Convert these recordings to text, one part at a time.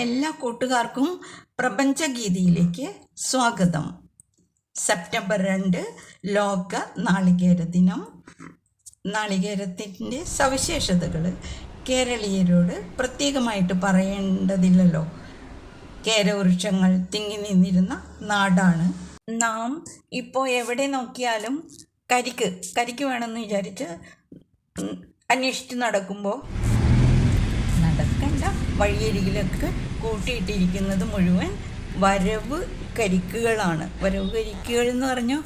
എല്ലാ കൂട്ടുകാർക്കും പ്രപഞ്ചഗീതിയിലേക്ക് സ്വാഗതം. സെപ്റ്റംബർ രണ്ട് ലോക നാളികേര ദിനം. നാളികേരത്തിന്റെ സവിശേഷതകൾ കേരളീയരോട് പ്രത്യേകമായിട്ട് പറയേണ്ടതില്ലല്ലോ. കേരവൃക്ഷങ്ങൾ തിങ്ങി നിന്നിരുന്ന നാടാണ്. നാം ഇപ്പോൾ എവിടെ നോക്കിയാലും കരിക്ക് കരിക്ക് വേണമെന്ന് വിചാരിച്ച് അന്വേഷിച്ച് നടക്കുമ്പോൾ വഴിയരികിലൊക്കെ കൂട്ടിയിട്ടിരിക്കുന്നത് മുഴുവൻ വരവ് കരിക്കുകളാണ്. വരവ് കരിക്കുകൾ എന്ന് പറഞ്ഞാൽ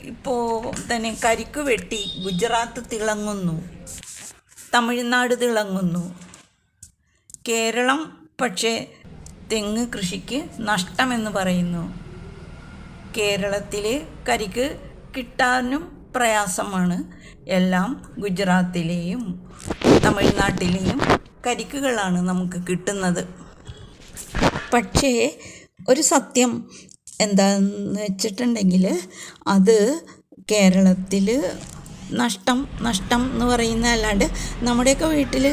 ഇപ്പോൾ തന്നെ കരിക്ക് വെട്ടി ഗുജറാത്ത് തിളങ്ങുന്നു. തമിഴ്നാട് തിളങ്ങുന്നു. കേരളം പക്ഷേ തെങ്ങ് കൃഷിക്ക് നഷ്ടമെന്ന് പറയുന്നു. കേരളത്തിൽ കരിക്ക് കിട്ടാനും പ്രയാസമാണ്. എല്ലാം ഗുജറാത്തിലെയും തമിഴ്നാട്ടിലെയും കരിക്കുകളാണ് നമുക്ക് കിട്ടുന്നത്. പക്ഷേ ഒരു സത്യം എന്താന്ന് വെച്ചിട്ടുണ്ടെങ്കിൽ അത് കേരളത്തിൽ നഷ്ടം നഷ്ടം എന്ന് പറയുന്ന അല്ലാണ്ട് നമ്മുടെയൊക്കെ വീട്ടിൽ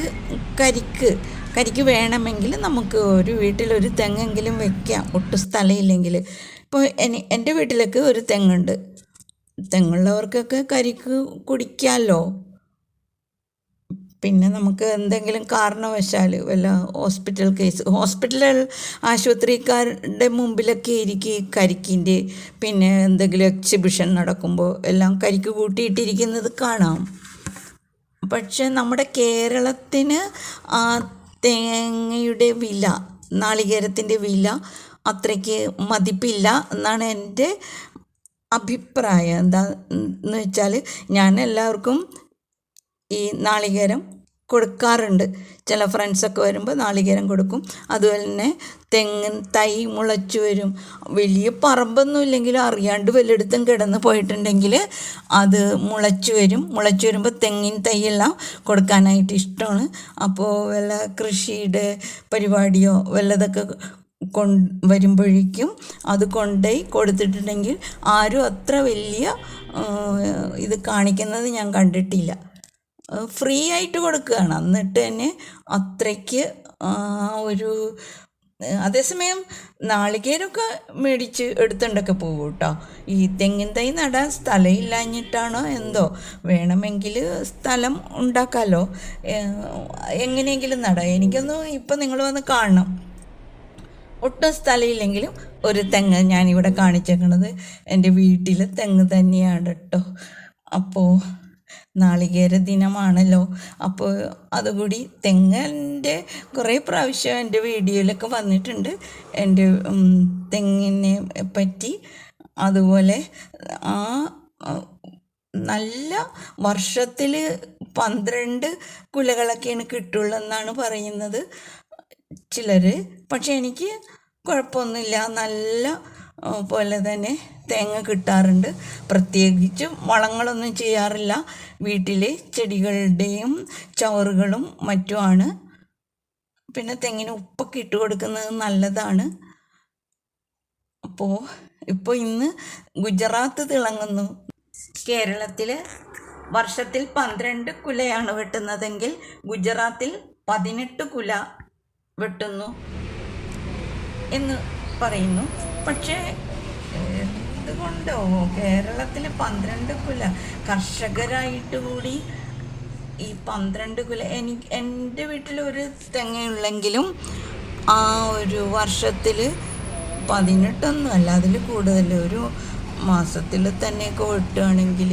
കരിക്ക് കരിക്ക് വേണമെങ്കിൽ നമുക്ക് ഒരു വീട്ടിലൊരു തെങ്ങെങ്കിലും വെക്കാം. ഒട്ടും സ്ഥലമില്ലെങ്കിൽ. ഇപ്പോൾ എനി എന്റെ വീട്ടിലൊക്കെ ഒരു തെങ്ങുണ്ട്. തെങ്ങുള്ളവർക്കൊക്കെ കരിക്ക് കുടിക്കാമല്ലോ. പിന്നെ നമുക്ക് എന്തെങ്കിലും കാരണവശാൽ വല്ല ഹോസ്പിറ്റൽ കേസ് ഹോസ്പിറ്റൽ ആശുപത്രിക്കാരുടെ മുമ്പിലൊക്കെ ഇരിക്കും ഈ കരിക്കിന്റെ പിന്നെ എന്തെങ്കിലും എക്സിബിഷൻ നടക്കുമ്പോൾ എല്ലാം കരിക്ക് കൂട്ടിയിട്ടിരിക്കുന്നത് കാണാം. പക്ഷെ നമ്മുടെ കേരളത്തിന് ആ തേങ്ങയുടെ വില നാളികേരത്തിന്റെ വില അത്രയ്ക്ക് മതിപ്പില്ല എന്നാണ് എന്റെ അഭിപ്രായം. എന്താന്ന് വെച്ചാൽ ഞാൻ എല്ലാവർക്കും ഈ നാളികേരം കൊടുക്കാറുണ്ട്. ചില ഫ്രണ്ട്സൊക്കെ വരുമ്പോൾ നാളികേരം കൊടുക്കും. അതുപോലെ തന്നെ തെങ്ങ് തൈ മുളച്ചു വരും. വലിയ പറമ്പൊന്നും ഇല്ലെങ്കിലും അറിയാണ്ട് വല്ലയിടത്തും കിടന്ന് പോയിട്ടുണ്ടെങ്കിൽ അത് മുളച്ചു വരും. മുളച്ചു വരുമ്പോൾ തെങ്ങിൻ തൈയെല്ലാം കൊടുക്കാനായിട്ട് ഇഷ്ടമാണ്. അപ്പോൾ വല്ല കൃഷിയുടെ പരിപാടിയോ വല്ലതൊക്കെ കൊണ്ട് വരുമ്പോഴേക്കും അത് കൊണ്ടുപോയി കൊടുത്തിട്ടുണ്ടെങ്കിൽ ആരും അത്ര വലിയ ഇത് കാണിക്കുന്നത് ഞാൻ കണ്ടിട്ടില്ല. ഫ്രീ ആയിട്ട് കൊടുക്കുകയാണ്. എന്നിട്ട് തന്നെ അത്രയ്ക്ക് ഒരു അതേസമയം നാളികേരൊക്കെ മേടിച്ച് എടുത്തുകൊണ്ടൊക്കെ പോകും കേട്ടോ ഈ തെങ്ങിൻ തൈ നടാൻ സ്ഥലം ഇല്ലാഞ്ഞിട്ടാണോ എന്തോ? വേണമെങ്കിൽ സ്ഥലം ഉണ്ടാക്കാമല്ലോ എങ്ങനെയെങ്കിലും നടാം. എനിക്കൊന്ന് ഇപ്പം നിങ്ങൾ വന്ന് കാണണം. ഒട്ടും സ്ഥലമില്ലെങ്കിലും ഒരു തെങ്ങ് ഞാനിവിടെ കാണിച്ചേക്കണത് എന്റെ വീട്ടിലെ തെങ്ങ് തന്നെയാണ് കേട്ടോ അപ്പോൾ നാളികേര ദിനമാണല്ലോ അപ്പോൾ അതുകൂടി തെങ്ങിന്റെ കുറേ പ്രാവശ്യം എന്റെ വീഡിയോയിലൊക്കെ വന്നിട്ടുണ്ട്. എന്റെ തെങ്ങിനെ പറ്റി. അതുപോലെ ആ നല്ല വർഷത്തിൽ പന്ത്രണ്ട് കുലകളൊക്കെയാണ് കിട്ടുള്ളൂ എന്നാണ് പറയുന്നത് ചിലർ പക്ഷെ എനിക്ക് കുഴപ്പമൊന്നുമില്ല. നല്ല പോലെ തന്നെ തേങ്ങ കിട്ടാറുണ്ട്. പ്രത്യേകിച്ച് വളങ്ങളൊന്നും ചെയ്യാറില്ല. വീട്ടിലെ ചെടികളുടെയും ചവറുകളും മറ്റുമാണ്. പിന്നെ തെങ്ങിന് ഉപ്പൊക്കെ ഇട്ട് കൊടുക്കുന്നത് നല്ലതാണ്. അപ്പോൾ ഇപ്പോൾ ഇന്ന് ഗുജറാത്ത് തിളങ്ങുന്നു. കേരളത്തിൽ വർഷത്തിൽ പന്ത്രണ്ട് കുലയാണ് വെട്ടുന്നതെങ്കിൽ ഗുജറാത്തിൽ പതിനെട്ട് കുല വെട്ടുന്നു എന്ന് പറയുന്നു. പക്ഷേ എന്തുകൊണ്ടോ? കേരളത്തിൽ പന്ത്രണ്ട് കുല. കർഷകരായിട്ട് കൂടി ഈ പന്ത്രണ്ട് കുല. എനിക്ക് എന്റെ വീട്ടിൽ ഒരു തെങ്ങയുള്ളെങ്കിലും ആ ഒരു വർഷത്തിൽ പതിനെട്ടൊന്നും അല്ല അതിൽ കൂടുതൽ ഒരു മാസത്തിൽ തന്നെയൊക്കെ വെട്ടുകയാണെങ്കിൽ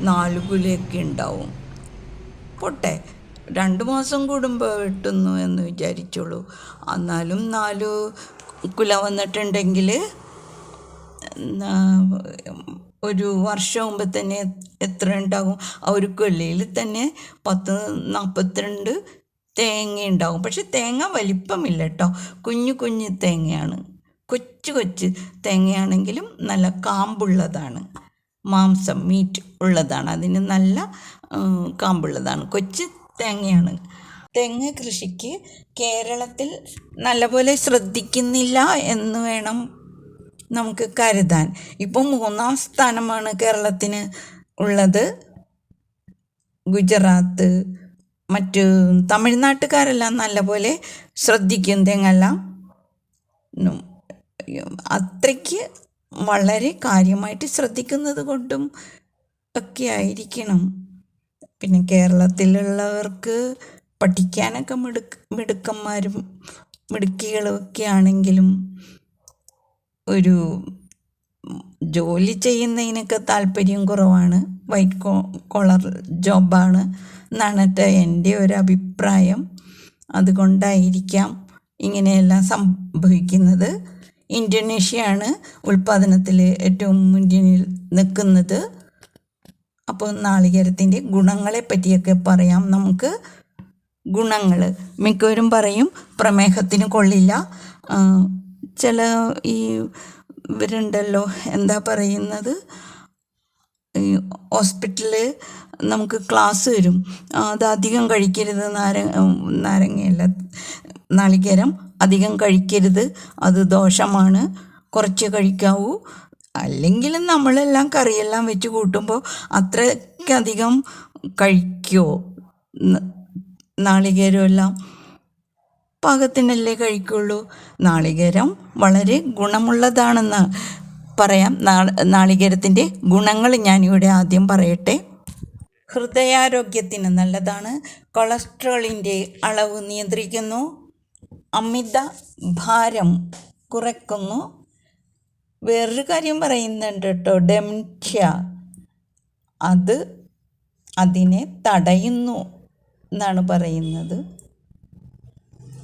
നാല് കുലയൊക്കെ ഉണ്ടാവും. പൊട്ടെ രണ്ട് മാസം കൂടുമ്പോൾ വെട്ടുന്നു എന്ന് വിചാരിച്ചോളൂ. എന്നാലും നാല് കുല വന്നിട്ടുണ്ടെങ്കിൽ ഒരു വർഷം മുമ്പ് തന്നെ എത്ര ഉണ്ടാകും? ആ ഒരു കൊല്ലയിൽ തന്നെ പത്ത് നാൽപ്പത്തിരണ്ട് തേങ്ങ ഉണ്ടാകും. പക്ഷെ തേങ്ങ വലിപ്പമില്ല കേട്ടോ. കുഞ്ഞു കുഞ്ഞു തേങ്ങയാണ്. കൊച്ചു കൊച്ചു തേങ്ങയാണെങ്കിലും നല്ല കാമ്പുള്ളതാണ്. മാംസം മീറ്റ് ഉള്ളതാണ്. അതിന് നല്ല കാമ്പുള്ളതാണ്. കൊച്ചു തേങ്ങയാണ്. തെങ്ങ് കൃഷിക്ക് കേരളത്തിൽ നല്ലപോലെ ശ്രദ്ധിക്കുന്നില്ല എന്ന് വേണം നമുക്ക് കരുതാൻ. ഇപ്പം മൂന്നാം സ്ഥാനമാണ് കേരളത്തിന് ഉള്ളത്. ഗുജറാത്ത് മറ്റ് തമിഴ്നാട്ടുകാരെല്ലാം നല്ലപോലെ ശ്രദ്ധിക്കും തെങ്ങെല്ലാം. അത്രയ്ക്ക് വളരെ കാര്യമായിട്ട് ശ്രദ്ധിക്കുന്നത് കൊണ്ടും ഒക്കെ ആയിരിക്കണം. പിന്നെ കേരളത്തിലുള്ളവർക്ക് പഠിക്കാനൊക്കെ മിടുക്ക് മിടുക്കന്മാരും മിടുക്കികളും ഒക്കെ ആണെങ്കിലും ഒരു ജോലി ചെയ്യുന്നതിനൊക്കെ താല്പര്യം കുറവാണ്. വൈറ്റ് കോ കോളർ ജോബാണ് എന്നാണ് എന്റെ ഒരു അഭിപ്രായം. അതുകൊണ്ടായിരിക്കാം ഇങ്ങനെയെല്ലാം സംഭവിക്കുന്നത്. ഇന്തോനേഷ്യയാണ് ഉൽപ്പാദനത്തിൽ ഏറ്റവും മുന്നിൽ നിൽക്കുന്നത്. അപ്പോൾ നാളികേരത്തിന്റെ ഗുണങ്ങളെ പറ്റിയൊക്കെ പറയാം നമുക്ക്. ഗുണങ്ങൾ മിക്കവരും പറയും പ്രമേഹത്തിന് കൊള്ളില്ല. ചില ഈ ഇവരുണ്ടല്ലോ എന്താ പറയുന്നത്? ഹോസ്പിറ്റലിൽ നമുക്ക് ക്ലാസ് വരും അത് അധികം കഴിക്കരുത് നാര നാരങ്ങയല്ല നാളികേരം അധികം കഴിക്കരുത്. അത് ദോഷമാണ്. കുറച്ച് കഴിക്കാവൂ. അല്ലെങ്കിൽ നമ്മളെല്ലാം കറിയെല്ലാം വെച്ച് കൂട്ടുമ്പോൾ അത്രയ്ക്കധികം കഴിക്കുമോ നാളികേരമെല്ലാം പാകത്തിനല്ലേ കഴിക്കുള്ളൂ? നാളികേരം വളരെ ഗുണമുള്ളതാണെന്ന് പറയാം. നാളികേരത്തിന്റെ ഗുണങ്ങൾ ഞാനിവിടെ ആദ്യം പറയട്ടെ. ഹൃദയാരോഗ്യത്തിന് നല്ലതാണ്. കൊളസ്ട്രോളിന്റെ അളവ് നിയന്ത്രിക്കുന്നു. അമിത ഭാരം കുറയ്ക്കുന്നു. വേറൊരു കാര്യം പറയുന്നുണ്ട് കേട്ടോ. ഡെംഷ്യ അത് അതിനെ തടയുന്നു. എന്നാണ് പറയുന്നത്.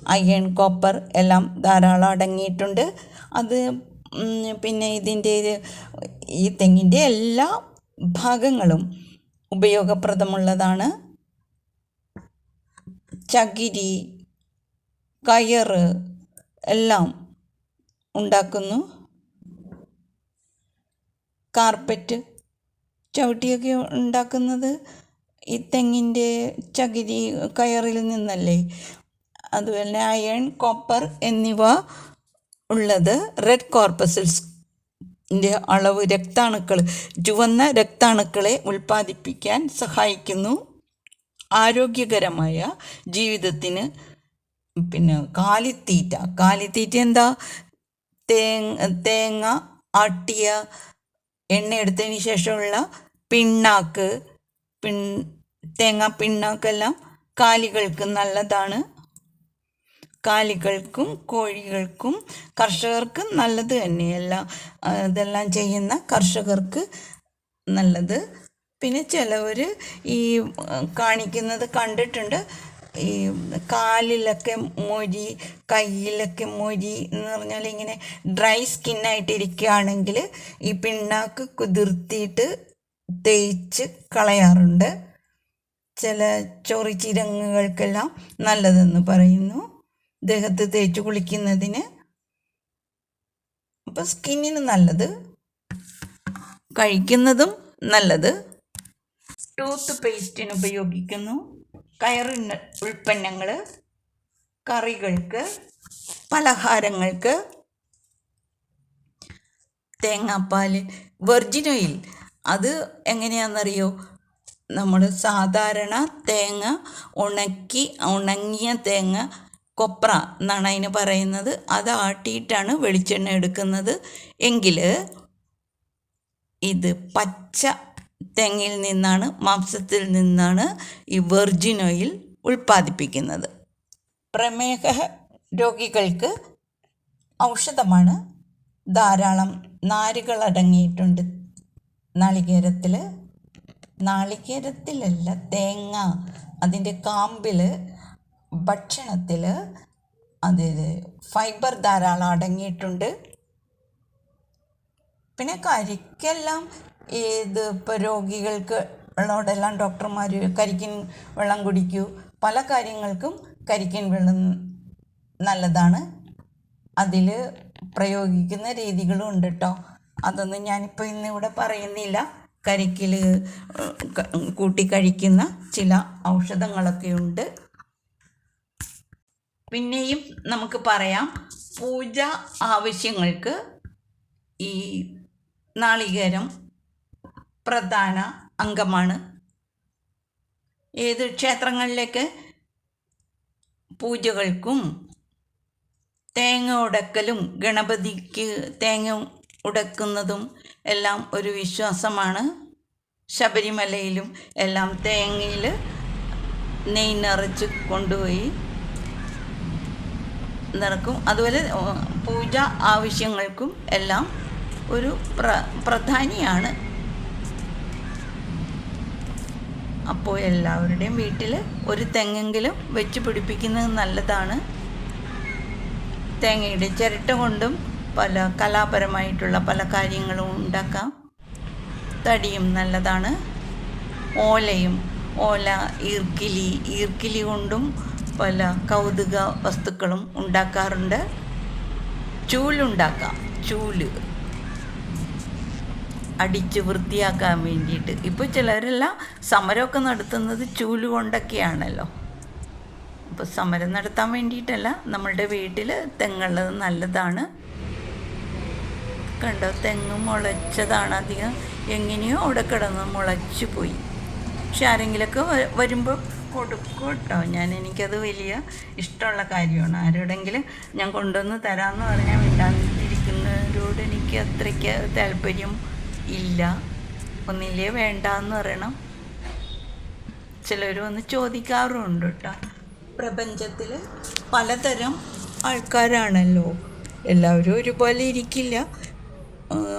അയൺ കോപ്പർ എല്ലാം ധാരാളം അടങ്ങിയിട്ടുണ്ട്. അത് പിന്നെ ഇതിന്റെ ഈ തെങ്ങിന്റെ എല്ലാ ഭാഗങ്ങളും ഉപയോഗപ്രദമുള്ളതാണ്. ചകിരി കയറ് എല്ലാം ഉണ്ടാക്കുന്നു. കാർപ്പറ്റ് ചവിട്ടിയൊക്കെ ഉണ്ടാക്കുന്നത് ഈ തെങ്ങിന്റെ ചകിരി കയറിൽ നിന്നല്ലേ? അതുപോലെ അയൺ കോപ്പർ എന്നിവ ഉള്ളത് റെഡ് കോർപ്പസിൽസിന്റെ അളവ് രക്താണുക്കൾ ചുവന്ന രക്താണുക്കളെ ഉൽപ്പാദിപ്പിക്കാൻ സഹായിക്കുന്നു. ആരോഗ്യകരമായ ജീവിതത്തിന് പിന്നെ കാലിത്തീറ്റ. കാലിത്തീറ്റ എന്താ? തേങ്ങ തേങ്ങ ആട്ടിയ എണ്ണ എടുത്തതിന് ശേഷമുള്ള പിണ്ണാക്ക് പിൺ തേങ്ങ പിണ്ണാക്കെല്ലാം കാലികൾക്ക് നല്ലതാണ്. കാലികൾക്കും കോഴികൾക്കും കർഷകർക്ക് നല്ലത് തന്നെയല്ല. ഇതെല്ലാം ചെയ്യുന്ന കർഷകർക്ക് നല്ലത്. പിന്നെ ചിലവർ ഈ കാണിക്കുന്നത് കണ്ടിട്ടുണ്ട്. ഈ കാലിലൊക്കെ മൊരി കയ്യിലൊക്കെ മൊരി എന്ന് പറഞ്ഞാൽ ഇങ്ങനെ ഡ്രൈ സ്കിന്നായിട്ടിരിക്കുകയാണെങ്കിൽ ഈ പിണ്ണാക്ക് കുതിർത്തിയിട്ട് തേച്ച് കളയാറുണ്ട്. ചില ചൊറിച്ചിരങ്ങുകൾക്കെല്ലാം നല്ലതെന്ന് പറയുന്നു. ദേഹത്ത് തേച്ച് കുളിക്കുന്നതിന്. അപ്പം സ്കിന്നിന് നല്ലത്. കഴിക്കുന്നതും നല്ലത്. ടൂത്ത് പേസ്റ്റിന് ഉപയോഗിക്കുന്നു. കയറിന് ഉൽപ്പന്നങ്ങൾ കറികൾക്ക് പലഹാരങ്ങൾക്ക്. തേങ്ങാപ്പാൽ വെർജിൻ ഓയിൽ അത് എങ്ങനെയാണെന്നറിയോ? നമ്മൾ സാധാരണ തേങ്ങ ഉണക്കി ഉണങ്ങിയ തേങ്ങ കൊപ്ര എന്നാണ് അതിന് പറയുന്നത്. അത് ആട്ടിയിട്ടാണ് വെളിച്ചെണ്ണ എടുക്കുന്നത്. എങ്കിൽ ഇത് പച്ച തെങ്ങിൽ നിന്നാണ് മാംസത്തിൽ നിന്നാണ് ഈ വെർജിൻ ഓയിൽ ഉൽപ്പാദിപ്പിക്കുന്നത്. പ്രമേഹ രോഗികൾക്ക് ഔഷധമാണ്. ധാരാളം നാരുകൾ അടങ്ങിയിട്ടുണ്ട് നാളികേരത്തിൽ നാളികേരത്തിലല്ല തേങ്ങ അതിന്റെ കാമ്പിൽ ഭക്ഷണത്തിൽ അതിൽ ഫൈബർ ധാരാളം അടങ്ങിയിട്ടുണ്ട്. പിന്നെ കരിക്കെല്ലാം ഏത് ഇപ്പോൾ രോഗികൾക്ക് ഉള്ളോടെല്ലാം ഡോക്ടർമാർ കരിക്കിൻ വെള്ളം കുടിക്കൂ. പല കാര്യങ്ങൾക്കും കരിക്കിൻ വെള്ളം നല്ലതാണ്. അതിൽ പ്രയോഗിക്കുന്ന രീതികളും ഉണ്ട് കേട്ടോ അതൊന്നും ഞാനിപ്പോൾ ഇന്നിവിടെ പറയുന്നില്ല. കരിക്കിൽ കൂട്ടി കഴിക്കുന്ന ചില ഔഷധങ്ങളൊക്കെ ഉണ്ട്. പിന്നെയും നമുക്ക് പറയാം പൂജ ആവശ്യങ്ങൾക്ക് ഈ നാളികേരം പ്രധാന അംഗമാണ്. ഏത് ക്ഷേത്രങ്ങളിലേക്ക്? പൂജകൾക്കും തേങ്ങ ഉടക്കലും ഗണപതിക്ക് തേങ്ങ ഉടക്കുന്നതും എല്ലാം ഒരു വിശ്വാസമാണ്. ശബരിമലയിലും എല്ലാം തേങ്ങയിൽ നെയ് നിറച്ച് കൊണ്ടുപോയി നിറക്കും. അതുപോലെ പൂജ ആവശ്യങ്ങൾക്കും എല്ലാം ഒരു പ്ര പ്രധാനിയാണ്. അപ്പോൾ എല്ലാവരുടെയും വീട്ടിൽ ഒരു തെങ്ങെങ്കിലും വെച്ച് പിടിപ്പിക്കുന്നത് നല്ലതാണ്. തേങ്ങയുടെ ചിരട്ട കൊണ്ടും പല കലാപരമായിട്ടുള്ള പല കാര്യങ്ങളും ഉണ്ടാക്കാം. തടിയും നല്ലതാണ്. ഓലയും ഓല ഈർക്കിലി ഈർക്കിലി കൊണ്ടും പല കൗതുക വസ്തുക്കളും ഉണ്ടാക്കാറുണ്ട്. ചൂലുണ്ടാക്കാം. ചൂൽ അടിച്ച് വൃത്തിയാക്കാൻ വേണ്ടിയിട്ട്. ഇപ്പോൾ ചിലരെല്ലാം സമരമൊക്കെ നടത്തുന്നത് ചൂൽ കൊണ്ടൊക്കെയാണല്ലോ. അപ്പോൾ സമരം നടത്താൻ വേണ്ടിയിട്ടല്ല. നമ്മളുടെ വീട്ടിൽ തെങ്ങുള്ളത് നല്ലതാണ്. കണ്ടോ? തെങ്ങ് മുളച്ചതാണ് അധികം. എങ്ങനെയോ അവിടെ കിടന്ന് മുളച്ചു പോയി. പക്ഷെ ആരെങ്കിലുമൊക്കെ വ- വരുമ്പോൾ കൊടുക്കും കേട്ടോ. ഞാൻ എനിക്കത് വലിയ ഇഷ്ടമുള്ള കാര്യമാണ്. ആരോടെങ്കിലും ഞാൻ കൊണ്ടുവന്ന് തരാമെന്ന് പറഞ്ഞാൽ മിണ്ടാതിരിക്കുന്നവരോട് എനിക്ക് അത്രയ്ക്ക് താല്പര്യം ഇല്ല. ഒന്നില്ലേ വേണ്ടാന്ന് പറയണം. ചിലർ വന്ന് ചോദിക്കാറുമുണ്ട് കേട്ടോ. പ്രപഞ്ചത്തിൽ പലതരം ആൾക്കാരാണല്ലോ. എല്ലാവരും ഒരുപോലെ ഇരിക്കില്ല.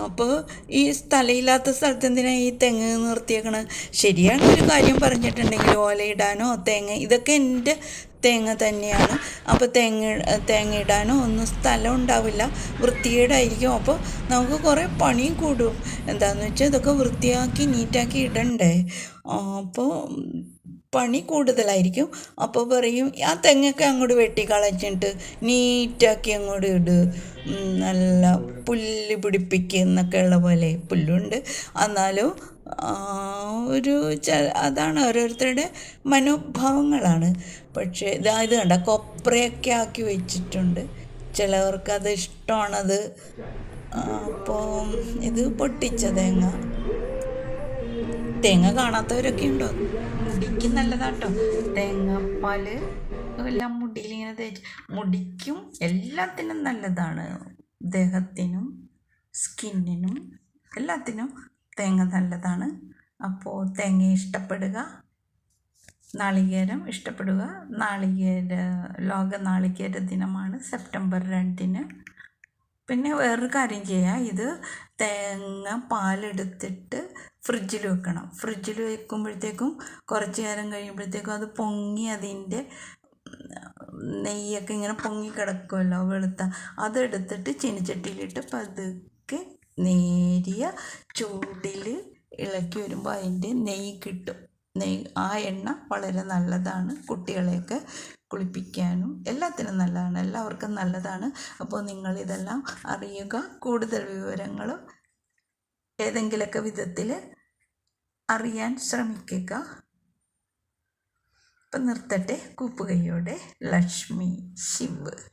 അപ്പോൾ ഈ സ്ഥലമില്ലാത്ത സ്ഥലത്ത് എന്തിനാണ് ഈ തെങ്ങ് നിർത്തിയേക്കണ? ശരിയാണ് ഒരു കാര്യം പറഞ്ഞിട്ടുണ്ടെങ്കിൽ ഓലയിടാനോ തേങ്ങ ഇതൊക്കെ എന്റെ തേങ്ങ തന്നെയാണ്. അപ്പോൾ തേങ്ങ തേങ്ങ ഇടാനോ ഒന്നും സ്ഥലം ഉണ്ടാവില്ല. വൃത്തികേടായിരിക്കും. അപ്പോൾ നമുക്ക് കുറേ പണിയും കൂടും. എന്താണെന്ന് വെച്ചാൽ ഇതൊക്കെ വൃത്തിയാക്കി നീറ്റാക്കി ഇടണ്ടേ? അപ്പോൾ പണി കൂടുതലായിരിക്കും. അപ്പോൾ പറയും ആ തെങ്ങൊക്കെ അങ്ങോട്ട് വെട്ടി വെട്ടിക്കളച്ചിട്ട് നീറ്റാക്കി അങ്ങോട്ട് ഇട്. നല്ല പുല്ല് പിടിപ്പിക്കുന്നൊക്കെ ഉള്ള പോലെ പുല്ലുണ്ട്. എന്നാലും ഒരു ച അതാണ് ഓരോരുത്തരുടെ മനോഭാവങ്ങളാണ്. പക്ഷേ ഇതാ ഇത് കണ്ട കൊപ്രയൊക്കെ ആക്കി വെച്ചിട്ടുണ്ട്. ചിലവർക്ക് അത് ഇഷ്ടമാണത്. അപ്പോൾ ഇത് പൊട്ടിച്ച തേങ്ങ. തേങ്ങ കാണാത്തവരൊക്കെ ഉണ്ടോ? മുടിക്ക് നല്ലതാട്ടോ. തേങ്ങാപ്പാൽ എല്ലാം മുടിയിൽ ഇങ്ങനെ തേച്ച് മുടിക്കും എല്ലാത്തിനും നല്ലതാണ്. ദേഹത്തിനും സ്കിന്നിനും എല്ലാത്തിനും തേങ്ങ നല്ലതാണ്. അപ്പോൾ തേങ്ങ ഇഷ്ടപ്പെടുക. നാളികേരം ഇഷ്ടപ്പെടുക. നാളികേര ലോക നാളികേര ദിനമാണ് സെപ്റ്റംബർ രണ്ടിന്. പിന്നെ വേറൊരു കാര്യം ചെയ്യുക ഇത് തേങ്ങ പാലെടുത്തിട്ട് ഫ്രിഡ്ജിൽ വെക്കണം. ഫ്രിഡ്ജിൽ വെക്കുമ്പോഴത്തേക്കും കുറച്ച് നേരം കഴിയുമ്പോഴത്തേക്കും അത് പൊങ്ങി അതിന്റെ നെയ്യൊക്കെ ഇങ്ങനെ പൊങ്ങി കിടക്കുമല്ലോ വെളുത്ത. അതെടുത്തിട്ട് ചീനിച്ചട്ടിയിലിട്ട് പതുക്കെ നേരിയ ചൂടിൽ ഇളക്കി വരുമ്പോൾ അതിന്റെ നെയ്യ് കിട്ടും. നെയ്യ് ആ എണ്ണ വളരെ നല്ലതാണ്. കുട്ടികളെയൊക്കെ കുളിപ്പിക്കാനും എല്ലാത്തിനും നല്ലതാണ്. എല്ലാവർക്കും നല്ലതാണ്. അപ്പോൾ നിങ്ങളിതെല്ലാം അറിയുക. കൂടുതൽ വിവരങ്ങൾ ഏതെങ്കിലുമൊക്കെ വിധത്തിൽ അറിയാൻ ശ്രമിക്കുക. ഇപ്പം നിർത്തട്ടെ. കൂപ്പുകൈയോടെ ലക്ഷ്മി ശിവ്.